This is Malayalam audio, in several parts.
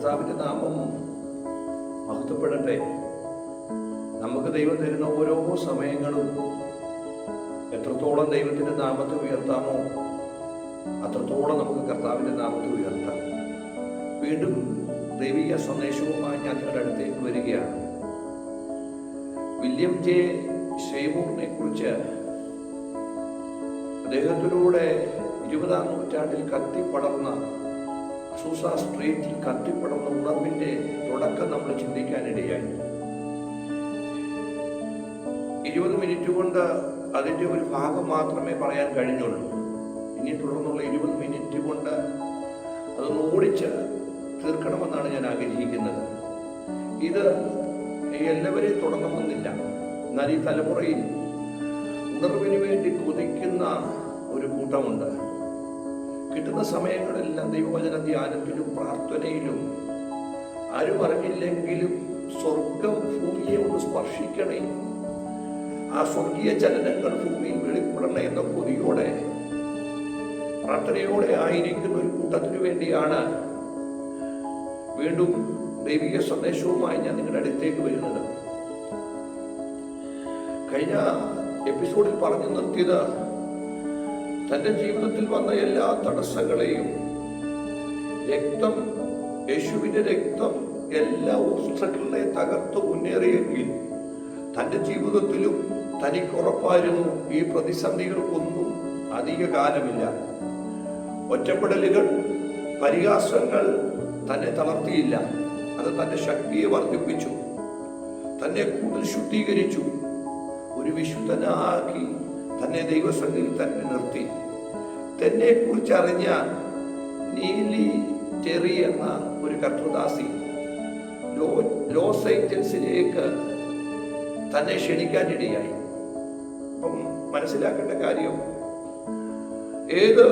കർത്താവിന്റെ നാമം മഹത്വപ്പെടട്ടെ. നമുക്ക് ദൈവം തരുന്ന ഓരോ സമയങ്ങളും എത്രത്തോളം ദൈവത്തിന്റെ നാമത്തെ ഉയർത്താമോ അത്രത്തോളം നമുക്ക് കർത്താവിന്റെ നാമത്തെ ഉയർത്താം. വീണ്ടും ദൈവിക സന്ദേശവുമായി ഞാൻ നിങ്ങളുടെ അടുത്തേക്ക് വരികയാണ്. വില്യം ജെ ഷെയ്മൂറിനെ കുറിച്ച് അദ്ദേഹത്തിലൂടെ ഇരുപതാം നൂറ്റാണ്ടിൽ കത്തിപ്പടർന്ന അസൂസ സ്ട്രീറ്റിൽ കത്തിപ്പടർന്ന ഉണർവിന്റെ തുടക്കം നമ്മൾ ചിന്തിക്കാനിടയായി ഇരുപത് മിനിറ്റ് കൊണ്ട് അതിന്റെ ഒരു ഭാഗം മാത്രമേ പറയാൻ കഴിഞ്ഞുള്ളൂ. ഇനി തുടർന്നുള്ള ഇരുപത് മിനിറ്റ് കൊണ്ട് അതൊന്ന് ഓടിച്ച് തീർക്കണമെന്നാണ് ഞാൻ ആഗ്രഹിക്കുന്നത്. ഇത് എല്ലാവരെയും തുടങ്ങണമെന്നില്ല എന്നാൽ ഈ തലമുറയിൽ ഉണർവിന് വേണ്ടി കൊതിക്കുന്ന ഒരു കൂട്ടമുണ്ട്. കിട്ടുന്ന സമയങ്ങളെല്ലാം ദൈവവചന ധ്യാനത്തിലും പ്രാർത്ഥനയിലും ആരും അറിഞ്ഞില്ലെങ്കിലും സ്വർഗം ഭൂമിയെ ഒന്ന് സ്പർശിക്കണേ. ആ സ്വർഗീയ ചലനങ്ങൾ ഭൂമിയിൽ വെളിപ്പെടണേ എന്ന കൊതിയോടെ പ്രാർത്ഥനയോടെ ആയിരിക്കുന്ന ഒരു കൂട്ടത്തിനു വേണ്ടിയാണ് വീണ്ടും ദൈവിക സന്ദേശവുമായി ഞാൻ നിങ്ങളുടെ അടുത്തേക്ക് വരുന്നത്. കഴിഞ്ഞ എപ്പിസോഡിൽ പറഞ്ഞു നിർത്തിയത് തന്റെ ജീവിതത്തിൽ വന്ന എല്ലാ തടസ്സങ്ങളെയും രക്തം യേശുവിന്റെ രക്തം എല്ലാ ഓബ്സ്റ്റക്കിളിനെ തകർത്ത് മുന്നേറിയെങ്കിൽ തന്റെ ജീവിതത്തിലും തനിക്ക് ഉറപ്പായിരുന്നു ഈ പ്രതിസന്ധികൾക്കൊന്നും അധിക കാലമില്ല. ഒറ്റപ്പെടലുകൾ പരിഹാസങ്ങൾ തന്നെ തളർത്തിയില്ല. അത് തന്റെ ശക്തിയെ വർദ്ധിപ്പിച്ചു. തന്നെ കൂടുതൽ ശുദ്ധീകരിച്ചു. ഒരു വിശുദ്ധനാക്കി തന്നെ ദൈവസന്നിധി തന്നെ നിർത്തി. തന്നെ കുറിച്ച് അറിഞ്ഞ നീലി ടെറി എന്ന ഒരു കർത്തൃദാസി ലോസ് ഏഞ്ചൽസിലേക്ക് തന്നെ ക്ഷണിക്കാനിടയായി. അപ്പം മനസ്സിലാക്കേണ്ട കാര്യം ഏത്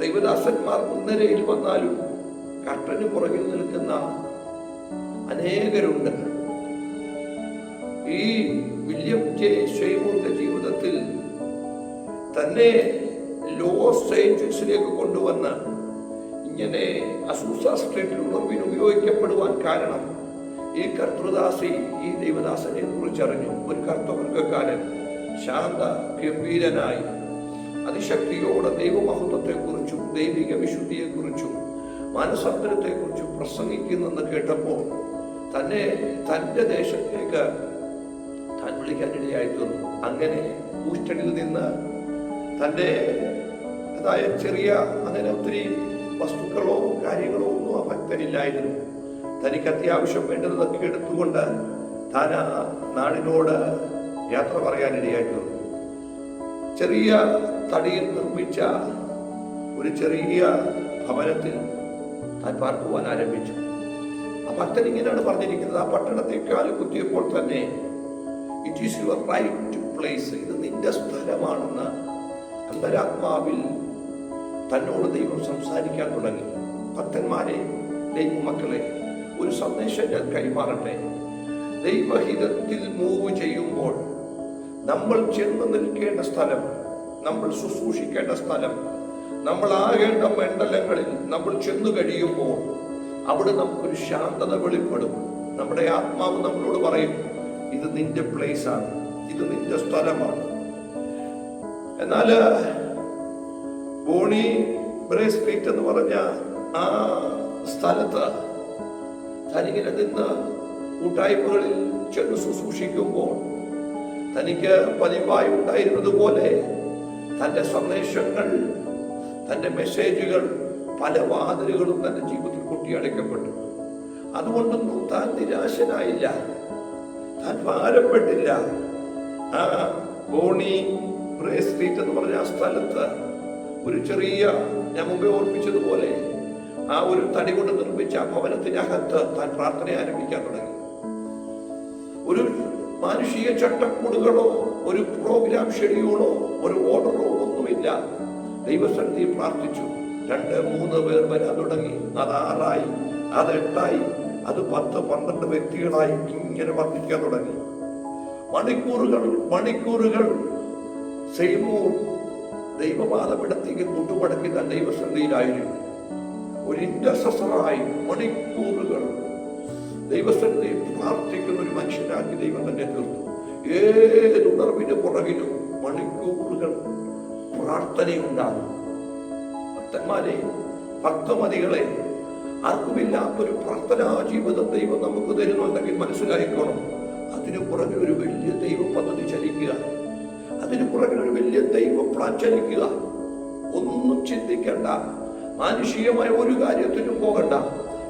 ദൈവദാസന്മാർ മുൻനിരയിൽ വന്നാലും കട്ടന് പുറകിൽ നിൽക്കുന്ന അനേകരുണ്ട് ഈ വില്യം ജെ ഷെയ്മൂറിന്റെ ജീവിതത്തിൽ തന്നെ ലോസ് ഏഞ്ചൽസിലേക്ക് കൊണ്ടുവന്ന് ഇങ്ങനെ അസൂസ സ്ട്രീറ്റിൽ ഉണർവിന് ഉപയോഗിക്കപ്പെടുവാൻ കാരണം ഈ കർത്തൃദാസി ഈ ദൈവദാസനെ കുറിച്ചറിഞ്ഞു. ഒരു കർത്തവർഗക്കാരൻ ശാന്ത ഗംഭീരനായി അതിശക്തിയോടെ ദൈവമഹത്വത്തെക്കുറിച്ചും ദൈവിക വിശുദ്ധിയെക്കുറിച്ചും മാനസാന്തരത്തെക്കുറിച്ചും പ്രസംഗിക്കുന്നെന്ന് കേട്ടപ്പോൾ തന്നെ തന്റെ ദേശത്തേക്ക് താൻ വിളിക്കാനിടയായി തീർന്നു അങ്ങനെ ഹൂസ്റ്റണിൽ നിന്ന് തന്റെ അതായ ചെറിയ അങ്ങനെ ഒത്തിരി വസ്തുക്കളോ കാര്യങ്ങളോ ഒന്നും ആ ഭക്തനില്ലായിരുന്നു. തനിക്ക് അത്യാവശ്യം വേണ്ടതൊക്കെ എടുത്തുകൊണ്ട് താൻ ആ നാടിനോട് യാത്ര പറയാനിടയായി തീർന്നു ചെറിയ തടിയിൽ നിർമ്മിച്ച ഒരു ചെറിയ ഭവനത്തിൽ താൻ പാർക്കുവാൻ ആരംഭിച്ചു. ആ ഭക്തൻ ഇങ്ങനെയാണ് പറഞ്ഞിരിക്കുന്നത്. ആ പട്ടണത്തെക്കാൾ കുത്തിയപ്പോൾ തന്നെ it is your right to place ഇത് നിന്റെ സ്ഥലമാണെന്ന് അന്തരാത്മാവിൽ തന്നോട് ദൈവം സംസാരിക്കാൻ തുടങ്ങി. ഭക്തന്മാരെ ദൈവമക്കളെ ഒരു സന്ദേശം ഞാൻ കൈമാറട്ടെ. ദൈവഹിതത്തിൽ മൂവ് ചെയ്യുമ്പോൾ നമ്മൾ ചെന്ന് നിൽക്കേണ്ട സ്ഥലം നമ്മൾ ശുശ്രൂഷിക്കേണ്ട സ്ഥലം നമ്മൾ ആകേണ്ട മണ്ഡലങ്ങളിൽ നമ്മൾ ചെന്നു കഴിയുമ്പോൾ അവിടെ നമുക്കൊരു ശാന്തത വെളിപ്പെടും. നമ്മുടെ ആത്മാവ് നമ്മളോട് പറയും ഇത് നിന്റെ പ്ലേസ് ആണ്. ഇത് നിന്റെ സ്ഥലമാണ്. എന്നാൽ ബോണി ബ്രേ പീറ്റ് എന്ന് പറഞ്ഞ ആ സ്ഥലത്ത് തനിങ്ങനെ നിന്ന് കൂട്ടായ്മകളിൽ ചെന്ന് ശുശ്രൂഷിക്കുമ്പോൾ തനിക്ക് പതിവായി ഉണ്ടായിരുന്നത് പോലെ തന്റെ സന്ദേശങ്ങൾ തന്റെ മെസ്സേജുകൾ പല വാതിലുകളും തന്റെ ജീവിതത്തിൽ കൊട്ടിയടയ്ക്കപ്പെട്ടു. അതുകൊണ്ടൊന്നും താൻ നിരാശനായില്ല. താൻ ഭാരപ്പെട്ടില്ല. ആ ബോണി സ്ട്രീറ്റ് എന്ന് പറഞ്ഞ ആ സ്ഥലത്ത് ഒരു ചെറിയ ഞാൻ മുമ്പേ ഓർപ്പിച്ചതുപോലെ ആ ഒരു തടി കൊണ്ട് നിർമ്മിച്ച ആ ഭവനത്തിനകത്ത് താൻ പ്രാർത്ഥന ആരംഭിക്കാൻ തുടങ്ങി. ഒരു മാനുഷിക ചട്ടക്കൂടുകളോ ഒരു പ്രോഗ്രാം ഷെഡ്യൂളോ ഒരു ഓർഡറോ ഒന്നുമില്ല. ദൈവസന്നിധി പ്രാർത്ഥിച്ചു. രണ്ട് മൂന്ന് പേർ വരാൻ തുടങ്ങി. അത് ആറായി അത് എട്ടായി അത് പത്ത് പന്ത്രണ്ട് വ്യക്തികളായി ഇങ്ങനെ വർദ്ധിക്കാൻ തുടങ്ങി. മണിക്കൂറുകൾ മണിക്കൂറുകൾ സെയ്മൂർ ദൈവപാദമിടത്തേക്ക് കൂട്ടുപടക്കി താൻ ദൈവസന്നിധിയിലായിരുന്നു. ഒരു ഇന്റർസസറായി മണിക്കൂറുകൾ ദൈവസ്ഥലത്തെ പ്രാർത്ഥിക്കുന്ന ഒരു മനുഷ്യനാക്കി ദൈവം തന്നെ തീർത്തു. ഏത് ഉണർവിന് പുറകിലും മണിക്കൂറുകൾ പ്രാർത്ഥനയുണ്ടാകും. ഭക്തന്മാരെ ഭക്തമതികളെ ആർക്കുമില്ലാത്തൊരു പ്രാർത്ഥനാ ജീവിതം ദൈവം നമുക്ക് തരുന്നുണ്ടെങ്കിൽ മനസ്സിലായിക്കോണം. അതിനു പുറകെ ഒരു വലിയ ദൈവ പദ്ധതി ചലിക്കുക പുറകിൽ ഒരു വലിയ ദൈവ പ്ലാൻ ചലിക്കുക ഒന്നും ചിന്തിക്കണ്ട. മാനുഷികമായ ഒരു കാര്യത്തിനും പോകണ്ട.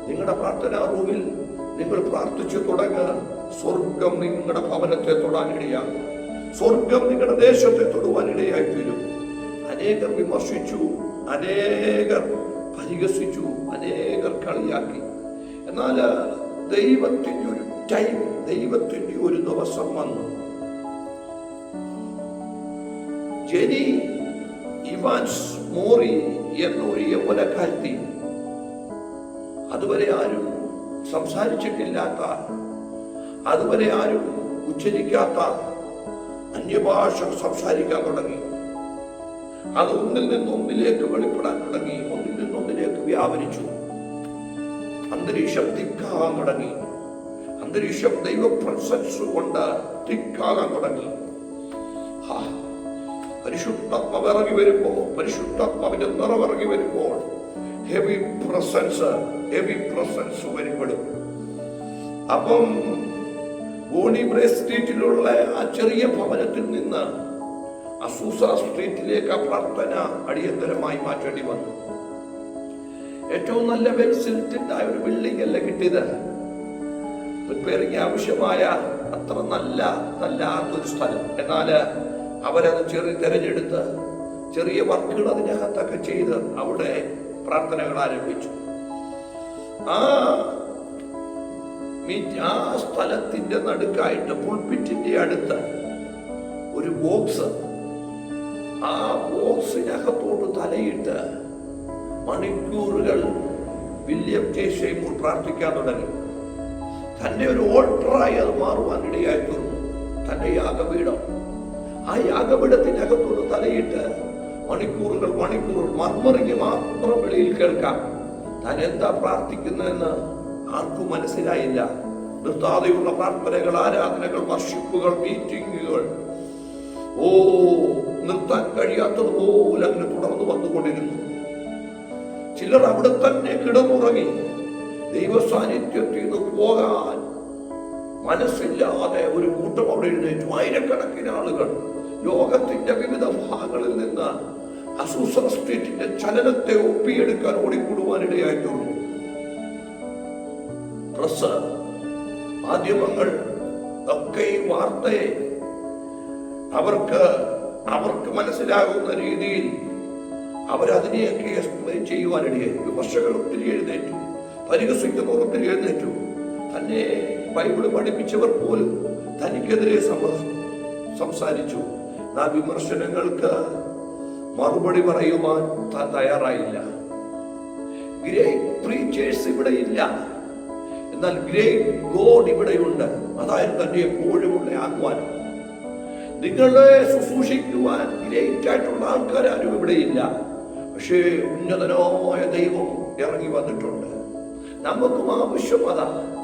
നിങ്ങളുടെ പ്രാർത്ഥനാ റൂമിൽ നിങ്ങൾ പ്രാർത്ഥിച്ചു തുടങ്ങുക. സ്വർഗം നിങ്ങളുടെ ഭവനത്തെ തൊടാനിടയാകും സ്വർഗം നിങ്ങളുടെ ദേശത്തെ തൊടുവാനിടയായി തീരും. അനേകർ വിമർശിച്ചു അനേകർ പരിഹസിച്ചു അനേകർ കളിയാക്കി. എന്നാൽ ദൈവത്തിന്റെ ഒരു ടൈം ദൈവത്തിന്റെ ഒരു ദിവസം വന്നു. ജെനി ഇവാൻസ് മോറി എന്നൊരു യൗവനക്കാരത്തി. അതുവരെ ആരും സംസാരിച്ചിട്ടില്ലാത്ത അതുവരെ ആരും ഉച്ചരിക്കാത്ത അന്യഭാഷ സംസാരിക്കാൻ തുടങ്ങി. അത് ഒന്നിൽ നിന്ന് ഒന്നിലേക്ക് വെളിപ്പെടാൻ തുടങ്ങി ഒന്നിൽ നിന്ന് ഒന്നിലേക്ക് വ്യാപരിച്ചു. അന്തരീക്ഷം തിക്കാകാൻ തുടങ്ങി. അന്തരീക്ഷം ദൈവ പ്രസൻസ് കൊണ്ട് തിക്കാകാൻ തുടങ്ങി. ഹാ, പരിശുദ്ധാത്മാവ് ഇറങ്ങി വരുമ്പോൾ പരിശുദ്ധാത്മാവിന്റെ നിറവിറങ്ങി വരുമ്പോൾ ഹെവി പ്രസൻസ് ഹെവി പ്രസൻസ് വരുമ്പോഴും അപ്പം ബോണി ബ്രേ സ്ട്രീറ്റിലുള്ള ആ ചെറിയ ഭവനത്തിൽ നിന്ന് അസൂസ സ്ട്രീറ്റിലേക്ക് ആ പ്രാർത്ഥന അടിയന്തരമായി മാറ്റേണ്ടി വന്നു. ഏറ്റവും നല്ല വെൽ സിൽറ്റഡ് ഒരു ബിൽഡിംഗ് അല്ല കിട്ടിയത്. റിപ്പയറിംഗ് ആവശ്യമായ അത്ര നല്ല നല്ലാത്തൊരു സ്ഥലം. എന്നാൽ അവരത് ചെറിയ തിരഞ്ഞെടുത്ത് ചെറിയ വർക്കുകൾ അതിനകത്തൊക്കെ ചെയ്ത് അവിടെ പ്രാർത്ഥനകൾ ആരംഭിച്ചു. ആ ആ സ്ഥലത്തിന്റെ നടുക്കായിട്ട് പുൾപിറ്റിന്റെ അടുത്ത് ഒരു ബോക്സ്. ആ ബോക്സിനകത്തോട്ട് തലയിട്ട് മണിക്കൂറുകൾ വില്യം ജെ ഷെയ്മൂർ പ്രാർത്ഥിക്കാൻ തുടങ്ങി. തന്നെ ഒരു ഓൾട്ടറായി അത് മാറുവാൻ ഇടയായി തീർന്നു. തന്റെ യാഗപീഠം. ആ യാഗപീഠത്തിനകത്തോട് തലയിട്ട് മണിക്കൂറുകൾ മണിക്കൂറുകൾ മർമറിഞ്ഞ് മാത്രം വെളിയിൽ കേൾക്കാം. താൻ എന്താ പ്രാർത്ഥിക്കുന്നതെന്ന് ആർക്കും മനസ്സിലായില്ല. നിർത്താതെയുള്ള പ്രാർത്ഥനകൾ ആരാധനകൾ വർഷിപ്പുകൾ മീറ്റിങ്ങുകൾ. ഓ നിർത്താൻ കഴിയാത്തതുപോലെ അങ്ങനെ തുടർന്ന് വന്നുകൊണ്ടിരുന്നു. ചിലർ അവിടെ തന്നെ കിടന്നുറങ്ങി. ദൈവ സാന്നിധ്യത്തിൽ നിന്ന് പോകാൻ മനസ്സില്ലാതെ ഒരു കൂട്ടം അവിടെ എഴുന്നേറ്റു. ആയിരക്കണക്കിന് ആളുകൾ ലോകത്തിന്റെ വിവിധ ഭാഗങ്ങളിൽ നിന്ന് അസൂസ സ്ട്രീറ്റിന്റെ ചലനത്തെ ഒപ്പിയെടുക്കാൻ ഓടിക്കൂടുവാൻ ഇടയായിട്ടുള്ളൂ പ്രസ് മാധ്യമങ്ങൾ ഒക്കെ ഈ വാർത്തയെ അവർക്ക് അവർക്ക് മനസ്സിലാകുന്ന രീതിയിൽ അവരതിനെയൊക്കെ എക്സ്പ്ലെയിൻ ചെയ്യുവാനിടയായി. വിമർശകർ ഒത്തിരി എഴുന്നേറ്റു. പരിഹസിക്കുന്നവർ ഒത്തിരി എഴുന്നേറ്റു. തന്നെ ബൈബിൾ പഠിപ്പിച്ചവർ പോലും തനിക്കെതിരെ സംസാരിച്ചു. ആ വിമർശനങ്ങൾക്ക് മറുപടി പറയുവാൻ താൻ തയ്യാറായില്ല. ഗ്രേറ്റ് പ്രീച്ചേഴ്സ് ഇവിടെ ഇല്ല. എന്നാൽ ഗ്രേറ്റ് ഗോഡ് ഇവിടെയുണ്ട്. അതായിരുന്നു തന്റെ എപ്പോഴുമുള്ള ആഹ്വാനം. നിങ്ങളെ ശുശ്രൂഷിക്കുവാൻ ഗ്രേറ്റ് ആയിട്ടുള്ള ആൾക്കാരും ഇല്ല. പക്ഷേ ഉന്നതനമായ ദൈവം ഇറങ്ങി വന്നിട്ടുണ്ട്. നമുക്കും ആവശ്യം അതാണ്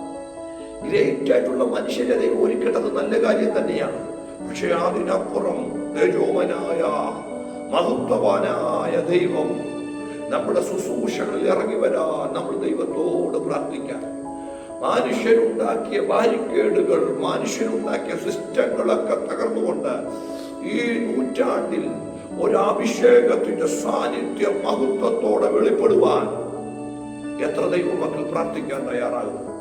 ഗ്രേറ്റ് ആയിട്ടുള്ള മനുഷ്യരെ ദൈവം ഒരുക്കേണ്ടത് നല്ല കാര്യം തന്നെയാണ്. പക്ഷെ അതിനപ്പുറം തേജോമനായ മഹത്വവാനായ ദൈവം നമ്മുടെ ശുശ്രൂഷകളിൽ ഇറങ്ങി വരാൻ നമ്മൾ ദൈവത്തോട് പ്രാർത്ഥിക്കാം. മനുഷ്യരുണ്ടാക്കിയ ബാരിക്കേഡുകൾ മനുഷ്യരുണ്ടാക്കിയ സിസ്റ്റങ്ങളൊക്കെ തകർന്നുകൊണ്ട് ഈ നൂറ്റാണ്ടിൽ ഒരു അഭിഷേകത്തിന്റെ സാന്നിധ്യം മഹത്വത്തോടെ വെളിപ്പെടുവാൻ എത്ര ദൈവമക്കൾ പ്രാർത്ഥിക്കാൻ തയ്യാറാകും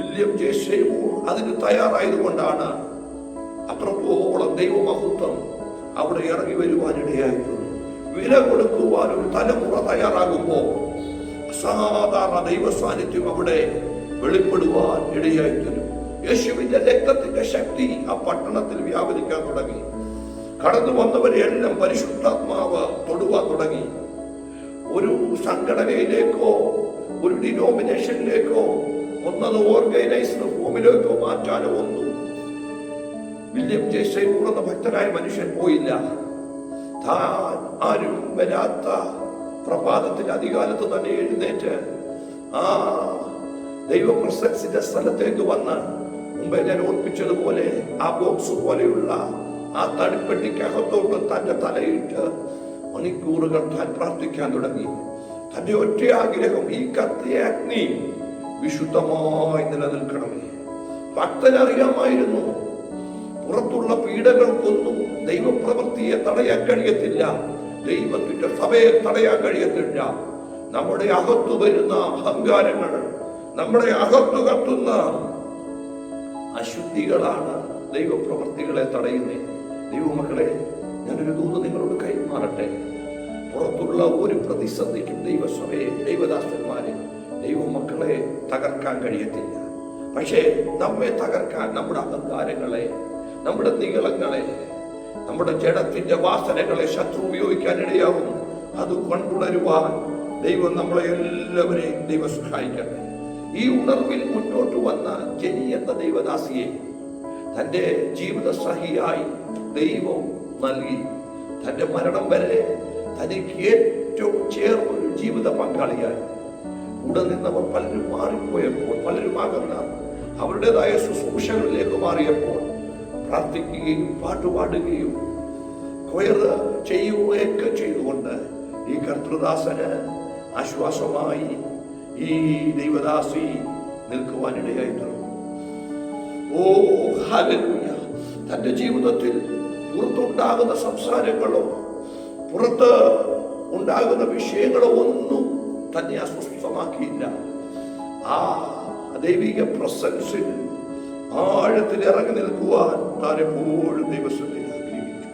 വില്യം ഷെയ്മൂർ അതിന് തയ്യാറായതുകൊണ്ടാണ്. അത്രത്തോളം ദൈവമഹത്വം അവിടെ ഇറങ്ങി വരുവാനിടയായിട്ടുണ്ട് വില കൊടുക്കുവാൻ ഒരു തലമുറ തയ്യാറാകുമ്പോൾ അസാധാരണ ദൈവ സാന്നിധ്യം അവിടെ വെളിപ്പെടുവാൻ ഇടയായിത്തരും. യേശുവിന്റെ രക്തത്തിന്റെ ശക്തി ആ പട്ടണത്തിൽ വ്യാപരിക്കാൻ തുടങ്ങി. കടന്നു വന്നവരെയെല്ലാം പരിശുദ്ധാത്മാവ് തൊടുവാൻ തുടങ്ങി. ഒരു സംഘടനയിലേക്കോ ഒരു ഡിനോമിനേഷനിലേക്കോ ഒന്നത് ഓർഗനൈസ്ഡ് ഫോമിലേക്കോ മാറ്റാനോ ഒന്നും. വില്യം ജെ ഷെയ്മൂർ എന്ന ഭക്തനായ മനുഷ്യൻ പോയില്ല. താൻ ആരും വരാത്ത പ്രഭാതത്തിന്റെ അധികാലത്ത് തന്നെ എഴുന്നേറ്റ് ആ ദൈവപ്രസൻസിന്റെ സ്ഥലത്തേക്ക് വന്ന് മുമ്പേ ഞാൻ ഓർപ്പിച്ചതുപോലെ ആ ബോക്സ് പോലെയുള്ള ആ തടിപ്പെട്ടിക്കകത്തോട്ട് തന്റെ തലയിട്ട് മണിക്കൂറുകൾ താൻ പ്രാർത്ഥിക്കാൻ തുടങ്ങി. തന്റെ ഒറ്റ ആഗ്രഹം ഈ കത്തിയ അഗ്നി വിശുദ്ധമായി നിലനിൽക്കണമേ ഭക്തനറിയാമായിരുന്നു. പുറത്തുള്ള പീഡകൾക്കൊന്നും ദൈവപ്രവൃത്തിയെ തടയാൻ കഴിയത്തില്ല. ദൈവത്തിന്റെ സഭയെ തടയാൻ കഴിയത്തില്ല. നമ്മുടെ അകത്തു വരുന്ന അഹങ്കാരങ്ങൾ നമ്മുടെ അകത്തു കത്തുന്ന അശുദ്ധികളാണ് ദൈവപ്രവൃത്തികളെ തടയുന്നത് ദൈവമക്കളെ ഞാനൊരു ദൂത് നിങ്ങളോട് കൈമാറട്ടെ. പുറത്തുള്ള ഒരു പ്രതിസന്ധിക്കും ദൈവസഭയെ ദൈവദാസന്മാരെ ദൈവമക്കളെ തകർക്കാൻ കഴിയത്തില്ല. പക്ഷേ നമ്മെ തകർക്കാൻ നമ്മുടെ അഹങ്കാരങ്ങളെ നമ്മുടെ നീളങ്ങളെ നമ്മുടെ ജഡത്തിന്റെ വാസനകളെ ശത്രു ഉപയോഗിക്കാൻ ഇടയാവും അത് കൊണ്ടുണരുവാൻ ദൈവം നമ്മളെ എല്ലാവരെയും ദൈവം സഹായിക്കട്ടെ. ഈ ഉണർവിൽ മുന്നോട്ട് വന്ന ജനി എന്ന ദൈവദാസിയെ തന്റെ ജീവിത സഹിയായി ദൈവം നൽകി. തന്റെ മരണം വരെ തനിക്ക് ഏറ്റവും ചേർന്ന ഒരു ജീവിത പങ്കാളിയായി. കൂടെ നിന്നവർ പലരും മാറിപ്പോയപ്പോൾ പലരും ആകുന്ന അവരുടേതായ ശുശ്രൂഷകളിലേക്ക് മാറിയപ്പോൾ പ്രാർത്ഥിക്കുകയും പാട്ടുപാടുകയും കൊയർ ചെയ്യുകയൊക്കെ ചെയ്തുകൊണ്ട് ഈ കർത്തൃദാസന് ആശ്വാസമായി ഈ ദൈവദാസി നിൽക്കുവാനിടയായി തീർന്നു. ഓ തന്റെ ജീവിതത്തിൽ പുറത്തുണ്ടാകുന്ന സംസാരങ്ങളോ പുറത്ത് ഉണ്ടാകുന്ന വിഷയങ്ങളോ ഒന്നും തന്നെ അസ്വസ്ഥമാക്കിയില്ല ആ ദൈവിക പ്രസൻസിൽ ആഴത്തിൽ ഇറങ്ങി നിൽക്കുവാൻ താൻ എപ്പോഴും ആഗ്രഹിച്ചു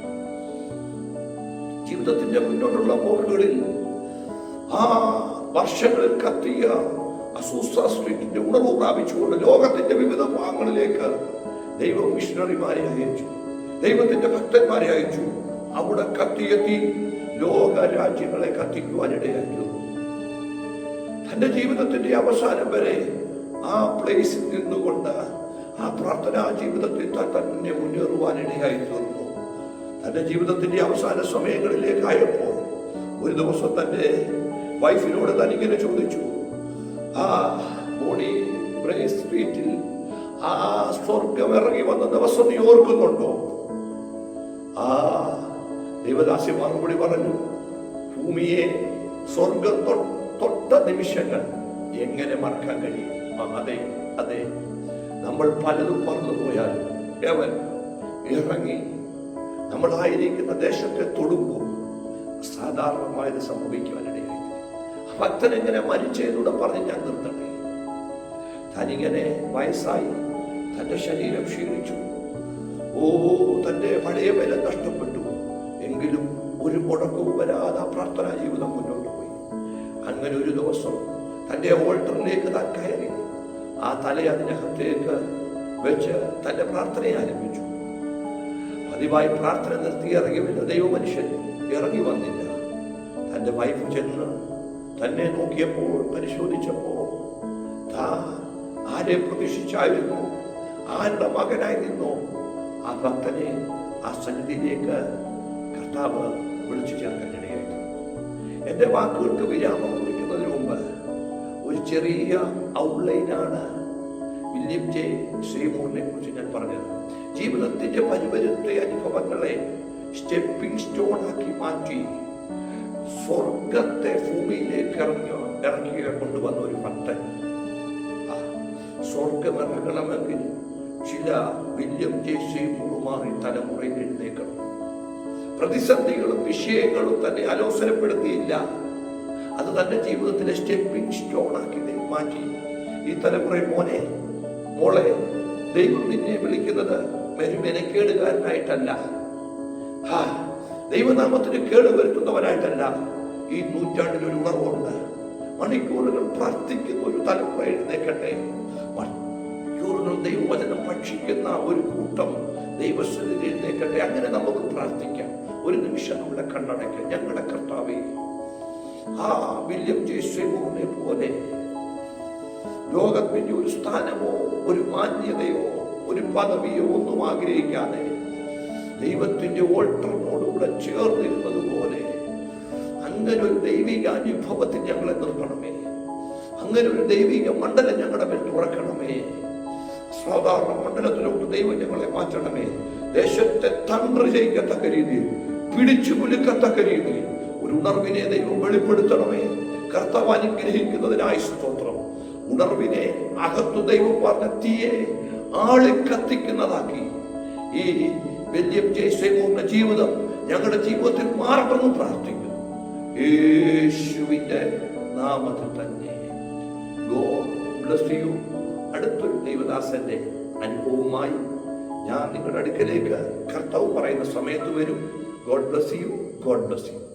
ജീവിതത്തിന്റെ മുന്നോട്ടുള്ള പോക്കുകളിൽ ആ വർഷങ്ങളിൽ കത്തിയ അസൂസ ഉണർവ് പ്രാപിച്ചുകൊണ്ട് ലോകത്തിന്റെ വിവിധ ഭാഗങ്ങളിലേക്ക് ദൈവം മിഷണറിമാരെ അയച്ചു. ദൈവത്തിന്റെ ഭക്തന്മാരെ അയച്ചു. അവിടെ കത്തിയെത്തി ലോക രാജ്യങ്ങളെ കത്തിക്കുവാനിടയായി തന്റെ ജീവിതത്തിന്റെ അവസാനം വരെ ആ പ്ലേസിൽ നിന്നുകൊണ്ട് ആ പ്രാർത്ഥന ആ ജീവിതത്തിൽ തന്നെ മുന്നേറുവാനിടയായി തീർന്നു തന്റെ ജീവിതത്തിന്റെ അവസാന സമയങ്ങളിലേക്കായപ്പോൾ ഒരു ദിവസം തന്റെ വൈഫിനോട് തനിങ്ങനെ ചോദിച്ചു ആ ബോഡി സ്ട്രീറ്റിൽ ആ സ്വർഗം ഇറങ്ങി വന്ന ദിവസം നീ ഓർക്കുന്നുണ്ടോ? ആ ദൈവദാസി മറുപടി പറഞ്ഞു ഭൂമിയെ സ്വർഗം തൊ- തൊട്ട നിമിഷങ്ങൾ എങ്ങനെ മറക്കാൻ കഴിയും? അതെ അതെ. നമ്മൾ പലതും മറന്നുപോയാലും അവൻ ഇറങ്ങി നമ്മളായിരിക്കുന്ന ദേശത്തെ തൊടുമ്പോൾ സാധാരണമായത് സംഭവിക്കുവാനിടയായി. ഭക്തൻ എങ്ങനെ മരിച്ചതിലൂടെ പറഞ്ഞ് ഞാൻ നിർത്തട്ടെ. തനിങ്ങനെ വയസ്സായി തന്റെ ശരീരം ക്ഷീണിച്ചു. ഓ തന്റെ പഴയ ബലം നഷ്ടപ്പെട്ടു. എങ്കിലും ഒരു മുടക്കവും വരാതെ പ്രാർത്ഥനാ ജീവിതം മുന്നോട്ട് അങ്ങനെ ഒരു ദിവസം തന്റെ ഓൾട്ടറിലേക്ക് താൻ കയറി. ആ തല അതിനകത്തേക്ക് വെച്ച് തന്റെ പ്രാർത്ഥനയെ ആരംഭിച്ചു. പതിവായി പ്രാർത്ഥന നിർത്തി ഇറങ്ങി വരുന്ന ദൈവമനുഷ്യൻ ഇറങ്ങി വന്നില്ല. തന്റെ വൈഫ് ചെന്ന് തന്നെ നോക്കിയപ്പോൾ പരിശോധിച്ചപ്പോൾ താ ആരെ പ്രതീക്ഷിച്ചായിരുന്നു? ആരുടെ മകനായി നിന്നോ? ആ ഭക്തനെ ആ സന്നിധിയിലേക്ക് കർത്താവ് വിളിച്ചു ചേർക്കാനിടയായി എന്റെ വാക്കുകൾക്ക് വിരാമം കുറിക്കുന്നതിന് മുമ്പ് ഒരു ചെറിയ ഔട്ട്ലൈനാണ് വില്യം ജെ ശ്രീമൂറിനെ കുറിച്ച് ഞാൻ പറഞ്ഞത്. ജീവിതത്തിന്റെ പരിവരുത്ത അനുഭവങ്ങളെ സ്റ്റെപ്പിംഗ് സ്റ്റോൺ ആക്കി മാറ്റി സ്വർഗത്തെ ഭൂമിയിലേക്ക് ഇറങ്ങി ഇറങ്ങി കൊണ്ടുവന്ന ഒരു ഭക്തൻ സ്വർഗം ഇറങ്ങണമെങ്കിൽ ചില വില്യം ജെ ശ്രീമൂറുമാറി തലമുറയിൽ എഴുന്നേക്കണം പ്രതിസന്ധികളും വിഷയങ്ങളും തന്നെ അലോസരപ്പെടുത്തിയില്ല. അത് തന്റെ ജീവിതത്തിലെ സ്റ്റെപ്പിംഗ് സ്റ്റോൺ ആക്കി ദൈവം മാറ്റി. ഈ തലമുറയിൽ മോനെ മോളെ ദൈവം നിന്നെ വിളിക്കുന്നത് മെനക്കേടുകാരനായിട്ടല്ല ദൈവനാമത്തിന് കേട് വരുത്തുന്നവനായിട്ടല്ല. ഈ നൂറ്റാണ്ടിൽ ഒരു ഉണർവുണ്ട്. മണിക്കൂറുകൾ പ്രാർത്ഥിക്കുന്ന ഒരു തലമുറ എഴുന്നേക്കട്ടെ. മണിക്കൂറുകൾ ദൈവവചനം ഭക്ഷിക്കുന്ന ഒരു കൂട്ടം ദൈവസ്ഥിതി എഴുന്നേക്കട്ടെ അങ്ങനെ നമുക്ക് പ്രാർത്ഥിക്കാം. ഒരു നിമിഷം നമ്മുടെ കണ്ണടയ്ക്കാം. ഞങ്ങളുടെ കർത്താവേ ആ വില്യം ജയശ്രീമോഹനെ പോലെ ലോകത്തിന്റെ ഒരു സ്ഥാനമോ ഒരു മാന്യതയോ ഒരു പദവിയോ ഒന്നും ആഗ്രഹിക്കാതെ ദൈവത്തിന്റെ ഓൾട്ടറിനോടുകൂടെ ചേർന്നിരുന്നത് പോലെ അങ്ങനെ ഒരു ദൈവിക അനുഭവത്തിൽ ഞങ്ങളെ നിർത്തണമേ. അങ്ങനെ ഒരു ദൈവിക മണ്ഡലം ഞങ്ങളുടെ മേൽ തുറക്കണമേ. സാധാരണ മണ്ഡലത്തിലോട്ട് ദൈവം ഞങ്ങളെ മാറ്റണമേ. ദേശത്തെ തണ്ട്ര ചെയ്യത്തക്ക രീതിയിൽ പിടിച്ചു കുലുക്കത്തക്ക രീതിയിൽ ഒരു ഉണർവിനെ ദൈവം വെളിപ്പെടുത്തണമേ. കർത്താവ് അനുഗ്രഹിക്കുന്നതിനായി സ്തോത്രം. ഉണർവിനെ അകത്തു ദൈവം പറഞ്ഞ തീയെ ആളി കത്തിക്കുന്നതാക്കി. ഈ വല്യം ജയസേമൂറിന്റെ ജീവിതം ഞങ്ങളുടെ ജീവിതത്തിൽ മാറണമെന്ന് പ്രാർത്ഥിക്കുന്നു. യേശുവിന്റെ നാമത്തിൽ തന്നെ. God bless you. അടുത്തൊരു ദൈവദാസന്റെ അനുഭവവുമായി ഞാൻ നിങ്ങളുടെ അടുക്കലേക്ക് കർത്താവ് പറയുന്ന സമയത്ത് വരും. God bless you God bless you